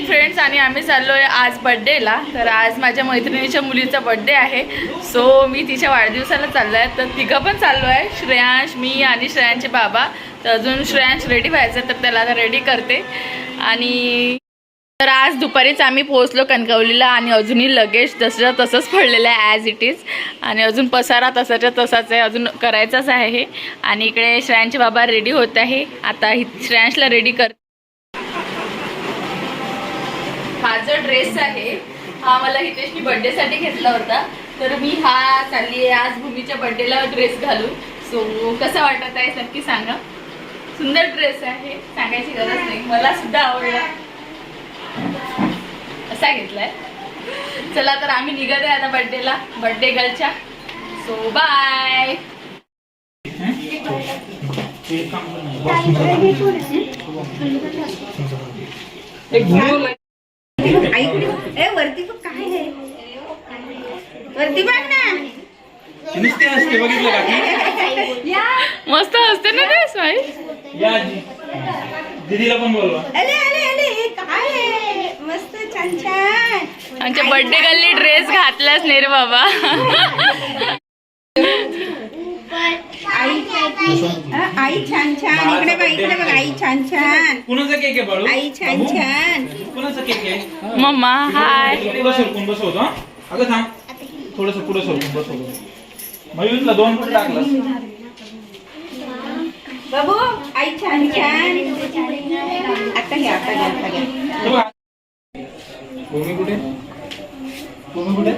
Morning friends आणि आम्ही चाललो आहे आज बड्डेला तर आज माझ्या मैत्रिणीच्या मुलीचा बड्डे आहे. सो मी तिच्या वाढदिवसाला चाललो आहे तर तिघं पण चाललो आहे श्रेयांश मी आणि श्रेयांचे बाबा. तर अजून श्रेयांश रेडी व्हायचं तर त्याला आता रेडी करते. आणि तर आज दुपारीच आम्ही पोहोचलो कणकवलीला आणि अजूनही लगेज जसं तसंच पडलेलं आहे ॲज इट इज आणि अजून पसारा तसाच्या तसाच आहे. अजून करायचाच आहे हे. आणि इकडे श्रेयांचे बाबा रेडी होत आहे. आता श्रेयांशला रेडी कर हा जो ड्रेस आहे. हा मला हितेशनी बर्थडेसाठी घेतला होता. तर मी हा चालली आहे आज भूमीच्या बर्थडेला ड्रेस घालून. सो कसं वाटत आहे? नक्की सांगा. सुंदर ड्रेस आहे. सांगायची गरज नाही. मला सुद्धा आवडला. असा घेतलाय. चला तर आम्ही निघत आहे आता बर्थडेला बर्थडे गर्लच्या सो बाय ए वरती बघ काय आहे वरती बघ ना नुसते असते बघितलं का? की? मस्त असते ना ड्रेस भाई या दीदीला पण बोलवा. अरे अरे अरे हे काय आहे? मस्त छान छान. आमच्या बर्थडे गर्लनी ड्रेस घातलाच नाही रे बाबा. आई हा, आई छान छान. इकडे बघ इकडे बघ आई छान छान. कुणाचा केक आहे बाळू? आई छान? छान. कुणाचा केक आहे? मम्मा हाय पुढं सरकून बसवतो हं? अगं थांब. थोडस पुढे सरकून बसवतो मयूरला दोन कुठे टाकलास बाबू आई छान छान. आता घ्या आता घ्या आता घ्या. हे. भूमी कुठे? भूमी कुठे?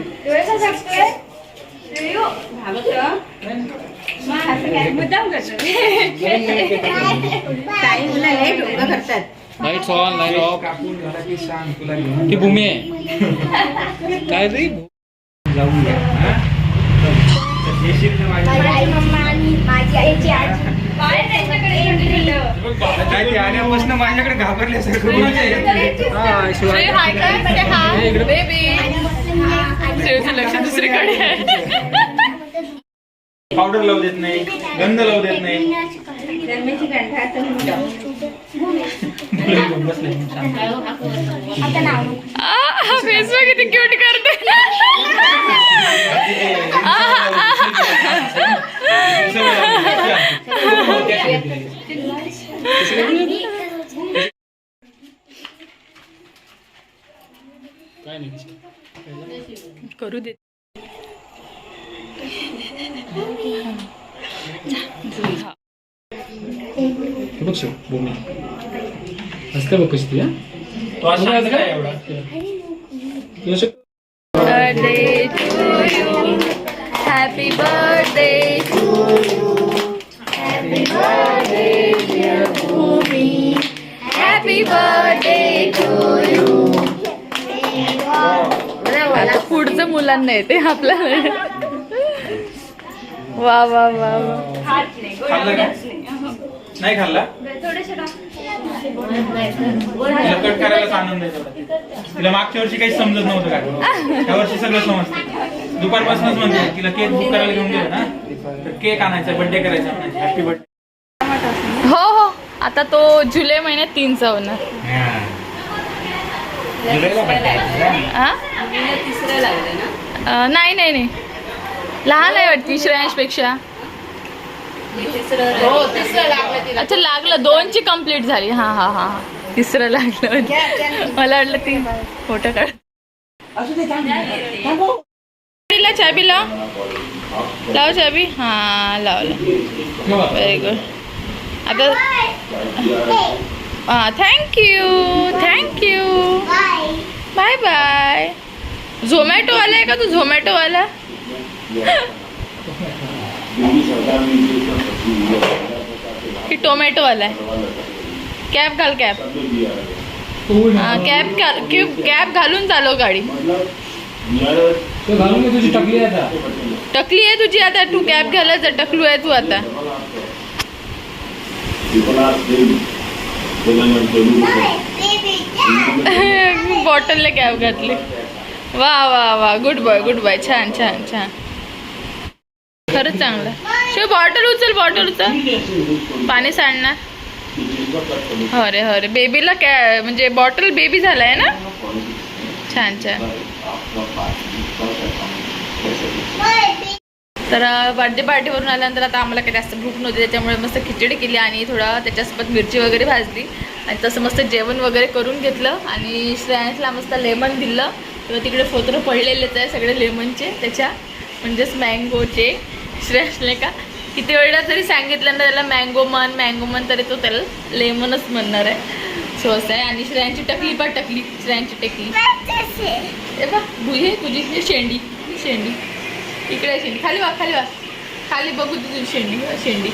ऑन लाइट ऑफ ती. भूमी आहे. काय रे? जाऊया हं? आल्यापासून माझ्याकडे घाबरल्यासारखं. हा लक्ष दुसरीकडे आहे. पावडर लावू देत नाही गंध लावू देत नाही. फेसबुक किती क्यूट करते काय नाही करू दे हे बघ शिव भूमी हसते बघ कशी ती हा? तो असा भूमी हसते काय का? एवढा? Birthday to you. Happy birthday to you. Happy birthday, dear Bhumi. Happy birthday to you. आता पुढचं मुलांना येते आपल्याला वा वा वा वा नाही खाल्ला कट करायलाच आनंद आहे. तिला मागच्या वर्षी काही समजत नव्हतं का त्या वर्षी सगळं समजतं. दुपारपासूनच म्हणते तिला केक बुक करायला घेऊन गेलो ना तर केक आणायचा बर्थडे करायचा हॅपी बर्थडे हो हो. आता तो जुलै महिन्यात तीनचा होणार आ? अं, नाही नाही नाही. लहान आहे वाटती श्रेयांशपेक्षा अच्छा लागलं. दोनची कंप्लीट झाली. हा हा हा तिसरं लागलं. मला वाटलं ती फोटो काढ चाबी लाव. लाव चाबी. हा लावलं व्हेरी गुड आता हा thank you thank you bye bye झोमॅटोवाला आहे का तू? झोमॅटोवाला की टोमॅटोवाला आहे कॅब घाल कॅब। हा कॅब कॅब घालून चालव गाडी। तो घालून घे तुझी टकली आहे आता टकली आहे तुझी आता तू कॅब घ्यायला जा टकलू आहे तू आता। बॉटलला कॅब घातली। वा वा वा गुड बॉय गुड बॉय छान छान छान। खरंच चांगलं. शिव बॉटल उचल बॉटल उचल. पाणी सांडणार. अरे अरे बेबीला काय म्हणजे बॉटल बेबी झालाय ना? छान छान. तर बर्थडे पार्टीवरून आल्यानंतर आता आम्हाला काही जास्त भूक नव्हती त्याच्यामुळे मस्त खिचडी केली आणि थोडा त्याच्यासोबत मिरची वगैरे भाजली. आणि तसं मस्त जेवण वगैरे करून घेतलं. आणि श्रेयांसला मस्त लेमन दिलं. किंवा तिकडे फोत्र पडलेलेच आहे सगळे लेमनचे त्याच्या म्हणजेच मँगोचे श्रेयसने का? किती वेळा तरी सांगितलं ना त्याला मँगो मन मँगो मन तरी तो त्याला लेमनच म्हणणार आहे. सो असं आहे. आणि श्रेयांची टकली पण टकली. श्रेयांची टकली. ए बा भुई आहे तुझी. हे शेंडी. ही शेंडी. इकडे शेंडी. खाली वा खाली वा खाली बघू तुझी शेंडी. शेंडी.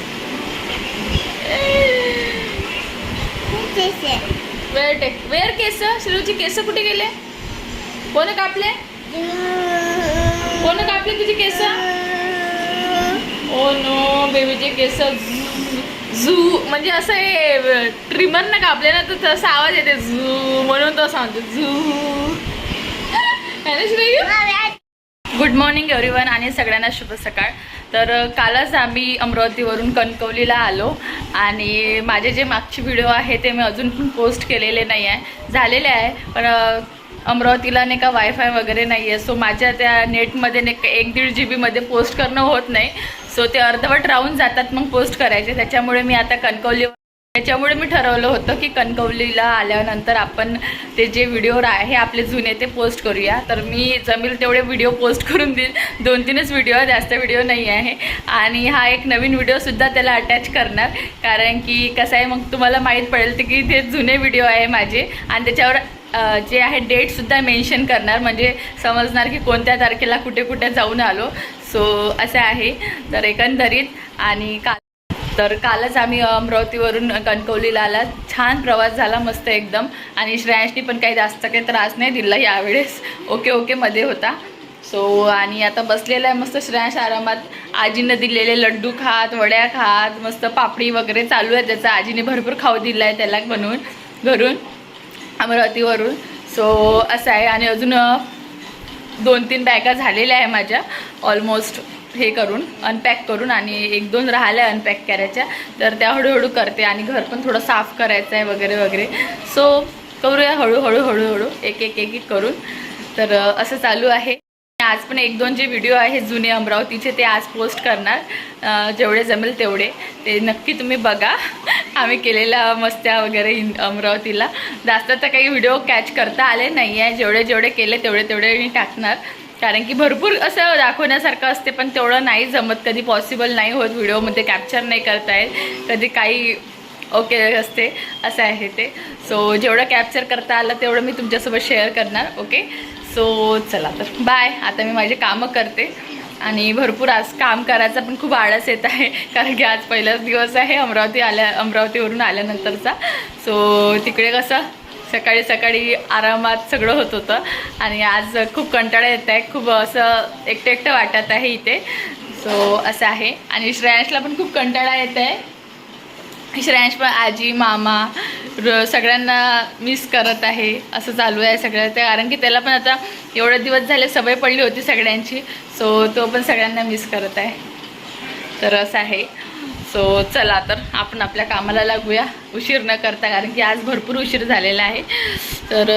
वेअर टेक वेअर केस? श्रीची केस कुठे गेले? कोण कापले? कोण कापले तुझे केस? ओ नो बेबीचे केस झू म्हणजे असं हे ट्रिमर ना कापले ना तर तसा आवाज येते झू म्हणून तो सांगतो झू. गुड मॉर्निंग एव्हरीवन आणि सगळ्यांना शुभ सकाळ. तर कालच आम्ही अमरावतीवरून कणकवलीला आलो आणि माझे जे मागचे व्हिडिओ आहे ते मी अजून पण पोस्ट केलेले नाही आहे झालेले आहे पण अमरावतीला नाही का वायफाय वगैरे नाही आहे सो माझ्या त्या नेटमध्ये नाही का एक दीड जी बीमध्ये पोस्ट करणं होत नाही. सो ते अर्धवट राहून जातात मग पोस्ट करायचे. त्याच्यामुळे मी आता कणकवली त्याच्यामुळे मी ठरवलं होतं की कणकवलीला आल्यानंतर आपण ते जे व्हिडिओ आहे आपले जुने ते पोस्ट करूया. तर मी जमेल तेवढे व्हिडिओ पोस्ट करून देईन दोन तीनच व्हिडिओ जास्त व्हिडिओ नाही आहे. आणि हा एक नवीन व्हिडिओसुद्धा त्याला अटॅच करणार. कारण की कसं आहे मग तुम्हाला माहीत पडेल की ते जुने व्हिडिओ आहे माझे. आणि त्याच्यावर जे आहे डेटसुद्धा मेन्शन करणार. म्हणजे समजणार की कोणत्या तारखेला कुठे कुठे जाऊन आलो. सो असं आहे. तर एकंदरीत आणि का तर कालच आम्ही अमरावतीवरून कणकवलीला आला. छान प्रवास झाला मस्त एकदम. आणि श्रेयांशनी पण काही जास्त काही त्रास नाही दिला यावेळेस. ओके ओके मध्ये होता. सो आणि आता बसलेला आहे मस्त श्रेयांश आरामात. आजीनं दिलेले लड्डू खात वड्या खात मस्त पापडी वगैरे चालू आहे. त्याचा आजीने भरपूर खाऊ दिला आहे त्याला बनवून घरून अमरावतीवरून. सो असं आहे. आणि अजून दोन तीन बॅगा झालेल्या आहे माझ्या. ऑलमोस्ट हे करून अनपॅक करून आणि एक दोन राहिल्या अनपॅक करायच्या. तर त्या हळूहळू करते आणि घर पण थोडं साफ करायचं आहे वगैरे वगैरे. सो करूया हळूहळू हळूहळू. एक एक एक एक करून. तर असं चालू आहे. आज पण एक दोन जे व्हिडिओ आहे जुने अमरावतीचे ते आज पोस्ट करणार. जेवढे जमेल तेवढे. ते नक्की तुम्ही बघा. आम्ही केलेल्या मस्त्या वगैरे अमरावतीला. जास्त तर काही व्हिडिओ कॅच करता आले नाही आहे जेवढे जेवढे केले तेवढे तेवढे मी टाकणार. कारण की भरपूर असं दाखवण्यासारखं असते पण तेवढं नाही जमत. कधी पॉसिबल नाही होत व्हिडिओमध्ये कॅप्चर नाही करता येत. कधी काही ओके असते असं आहे ते. सो जेवढं कॅप्चर करता आलं तेवढं मी तुमच्यासोबत शेअर करणार ओके सो चला तर. बाय आता मी माझे कामं करते. आणि भरपूर आज काम करायचा पण खूप आळस येत आहे. कारण की आज पहिलाच दिवस आहे. अमरावती आल्या अमरावतीवरून आल्यानंतरचा. सो तिकडे कसं सकाळी सकाळी आरामात सगळं होत होतं. आणि आज खूप कंटाळा येत आहे. खूप असं एकटं एकटं वाटत आहे इथे. सो असं आहे. आणि श्रेयांशला पण खूप कंटाळा येत आहे. श्रेयांश पण आजी मामा र सगळ्यांना मिस करत आहे. असं चालू आहे सगळं. ते कारण की त्याला पण आता एवढे दिवस झाले सवय पडली होती सगळ्यांची. सो तो पण सगळ्यांना मिस करत आहे. तर असं आहे. सो चला तर आपण आपल्या कामाला लागूया. उशीर न करता कारण की आज भरपूर उशीर झालेला आहे. तर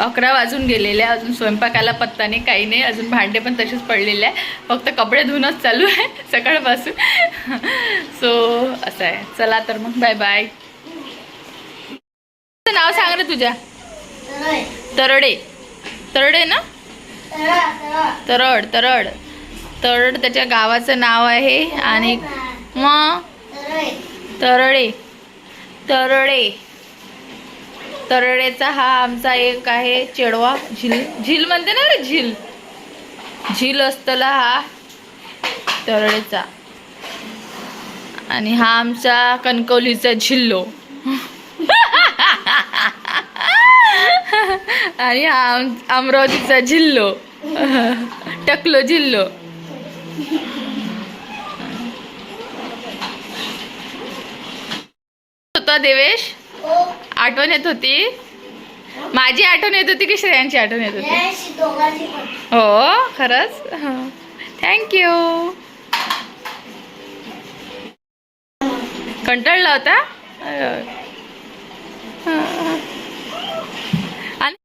अकरा वाजून गेलेले आहे. अजून स्वयंपाकाला पत्ता नाही काही नाही. अजून भांडे पण तसेच पडलेले आहे. फक्त कपडे धुणंच चालू आहे सकाळपासून. सो असं आहे. चला तर मग. बाय बाय नाव सांग रे तुझ्या. तरडे. तरडे ना? तरड तरड. तरड त्याच्या गावाचं नाव आहे आणि मग तरडे. तरडे. तरडेचा हा आमचा एक आहे चेडवा झिल. झिल म्हणते ना रे झिल. झिल असतला हा तरडेचा आणि हा आमचा कणकवलीचा झिल्लो. आणि हा अमरावतीचा झिल्लो. टकलो झिल्लो. होता देवेश? आठवण येत होती? माझी आठवण येत होती की श्रेयांची आठवण येत होती? हो खरंच? थँक्यू कंटाळला होता. हा,